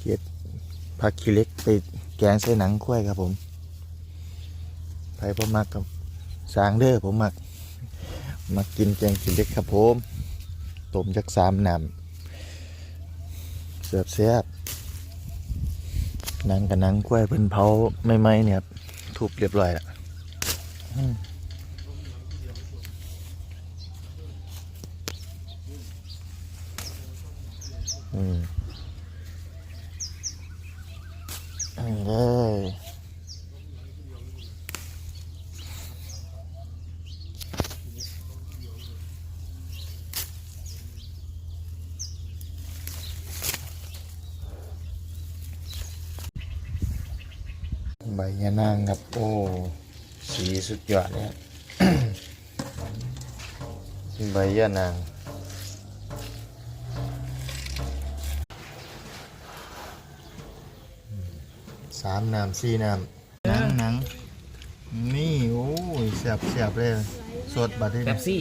เก็ดผักขี้เล็กไปแกงใส่หนังควยครับผมไปผมมักกับสางเด้อผมมักมักกินแกงขี้เล็กครับผมต้มจักสามน้ำเสียบเสียบนังกับนังควยเพิ่นเผาไม่ไหมเนี่ยครับทุบเรียบร้อยแล้วอืมอืม นี่เลยใบยะนางครับ โอ้สีสุดยอดเลยครับใบยะนาง สามน้ำสี่น้ำหนังหนังนี่ โอ้ยเสียบเสียบเลย สดบัดนี้แป๊บซี่